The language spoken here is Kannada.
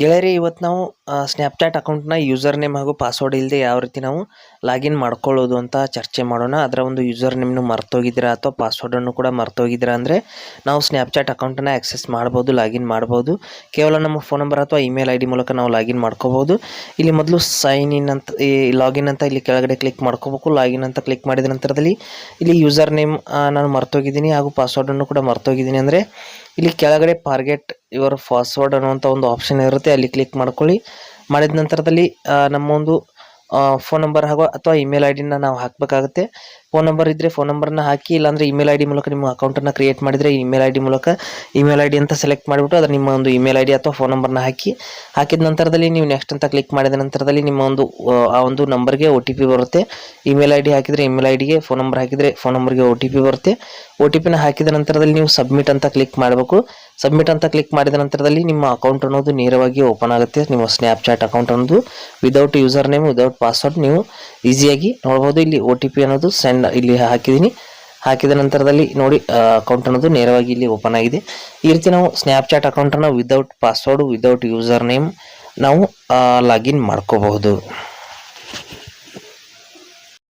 ಗೆಳೆಯರಿ ಇವತ್ತು ನಾವು ಸ್ನ್ಯಾಪ್ಚಾಟ್ ಅಕೌಂಟ್ನ ಯೂಸರ್ ನೇಮ್ ಹಾಗೂ ಪಾಸ್ವರ್ಡ್ ಇಲ್ಲದೆ ಯಾವ ರೀತಿ ನಾವು ಲಾಗಿನ್ ಮಾಡ್ಕೊಳ್ಳೋದು ಅಂತ ಚರ್ಚೆ ಮಾಡೋಣ. ಅದರ ಒಂದು ಯೂಸರ್ ನೇಮ್ನು ಮರ್ತೋಗಿದ್ದೀರಾ ಅಥವಾ ಪಾಸ್ವರ್ಡನ್ನು ಕೂಡ ಮರ್ತೋಗಿದ್ದೀರಾ ಅಂದರೆ ನಾವು ಸ್ನ್ಯಾಪ್ಚಾಟ್ ಅಕೌಂಟನ್ನು ಆ್ಯಕ್ಸೆಸ್ ಮಾಡ್ಬೋದು ಲಾಗಿನ್ ಮಾಡ್ಬೋದು. ಕೇವಲ ನಮ್ಮ ಫೋನ್ ನಂಬರ್ ಅಥವಾ ಇಮೇಲ್ ಐ ಮೂಲಕ ನಾವು ಲಾಗಿನ್ ಮಾಡ್ಕೋಬೋದು. ಇಲ್ಲಿ ಮೊದಲು ಸೈನ್ ಇನ್ ಅಂತ, ಈ ಲಾಗಿನ್ ಅಂತ ಇಲ್ಲಿ ಕೆಳಗಡೆ ಕ್ಲಿಕ್ ಮಾಡ್ಕೋಬೇಕು. ಲಾಗಿನ್ ಅಂತ ಕ್ಲಿಕ್ ಮಾಡಿದ ನಂತರದಲ್ಲಿ ಇಲ್ಲಿ ಯೂಸರ್ ನೇಮ್ ನಾನು ಮರ್ತೋಗಿದ್ದೀನಿ ಹಾಗೂ ಪಾಸ್ವರ್ಡನ್ನು ಕೂಡ ಮರ್ತೋಗಿದ್ದೀನಿ ಅಂದರೆ ಇಲ್ಲಿ ಕೆಳಗಡೆ ಫಾರ್ಗೆಟ್ ಯುವರ್ ಪಾಸ್ವರ್ಡ್ ಅನ್ನುವಂಥ ಒಂದು ಆಪ್ಷನ್ ಇರುತ್ತೆ, ಅಲ್ಲಿ ಕ್ಲಿಕ್ ಮಾಡ್ಕೊಳ್ಳಿ. ಮಾಡಿದ ನಂತರದಲ್ಲಿ ನಮ್ಮ ಒಂದು ಫೋನ್ ನಂಬರ್ ಹಾಗೂ ಅಥವಾ ಇಮೇಲ್ ಐ ಡಿನ ನಾವು ಹಾಕಬೇಕಾಗುತ್ತೆ. ಫೋನ್ ನಂಬರ್ ಇದ್ದರೆ ಫೋನ್ ನಂಬರ್ನ ಹಾಕಿ, ಇಲ್ಲಾಂದರೆ ಇಮೇಲ್ ಐ ಡಿ ಮೂಲಕ ನಿಮ್ಮ ಅಕೌಂಟನ್ನು ಕ್ರಿಯೇಟ್ ಮಾಡಿದರೆ ಇಮೇಲ್ ಐ ಡಿ ಮೂಲಕ ಇಮೇಲ್ ಐ ಡಿ ಅಂತ ಸೆಲೆಕ್ಟ್ ಮಾಡಿಬಿಟ್ಟು ಅದರ ನಿಮ್ಮ ಒಂದು ಇಮೇಲ್ ಐ ಡಿ ಅಥವಾ ಫೋನ್ ನಂಬರ್ನ ಹಾಕಿ, ಹಾಕಿದ ನಂತರದಲ್ಲಿ ನೀವು ನೆಕ್ಸ್ಟ್ ಅಂತ ಕ್ಲಿಕ್ ಮಾಡಿದ ನಂತರದಲ್ಲಿ ನಿಮ್ಮ ಒಂದು, ಆ ಒಂದು ನಂಬರ್ಗೆ ಒ ಟಿ ಪಿ ಬರುತ್ತೆ. ಇಮೇಲ್ ಐ ಡಿ ಹಾಕಿದರೆ ಇಮೇಲ್ ಐ ಡಿಗೆ ಫೋನ್ ನಂಬರ್ ಹಾಕಿದರೆ ಫೋನ್ ನಂಬರ್ಗೆ ಒ ಟಿ ಪಿ ಬರುತ್ತೆ. ಒ ಟಿ ಪಿನ ಹಾಕಿದ ನಂತರದಲ್ಲಿ ನೀವು ಸಬ್ಮಿಟ್ ಅಂತ ಕ್ಲಿಕ್ ಮಾಡಬೇಕು. ಸಬ್ಮಿಟ್ ಅಂತ ಕ್ಲಿಕ್ ಮಾಡಿದ ನಂತರದಲ್ಲಿ ನಿಮ್ಮ ಅಕೌಂಟ್ ಅನ್ನೋದು ನೇರವಾಗಿ ಓಪನ್ ಆಗುತ್ತೆ. ನಿಮ್ಮ ಸ್ನ್ಯಾಪ್ಚಾಟ್ ಅಕೌಂಟ್ ಅನ್ನೋದು. Without user name without password ನೀವು ಈಸಿಯಾಗಿ ನೋಡ್ಬೋದು. ಇಲ್ಲಿ ಒ ಟಿ ಪಿ ಅನ್ನೋದು ಸೆಂಡ್ ಇಲ್ಲಿ ಹಾಕಿದ್ದೀನಿ. ಹಾಕಿದ ನಂತರದಲ್ಲಿ ನೋಡಿ ಅಕೌಂಟ್ ಅನ್ನೋದು ನೇರವಾಗಿ ಇಲ್ಲಿ ಓಪನ್ ಆಗಿದೆ. ಈ ರೀತಿ ನಾವು ಸ್ನ್ಯಾಪ್ಚಾಟ್ ಅಕೌಂಟನ್ನು without password without user name ನಾವು ಲಾಗಿನ್ ಮಾಡ್ಕೋಬಹುದು.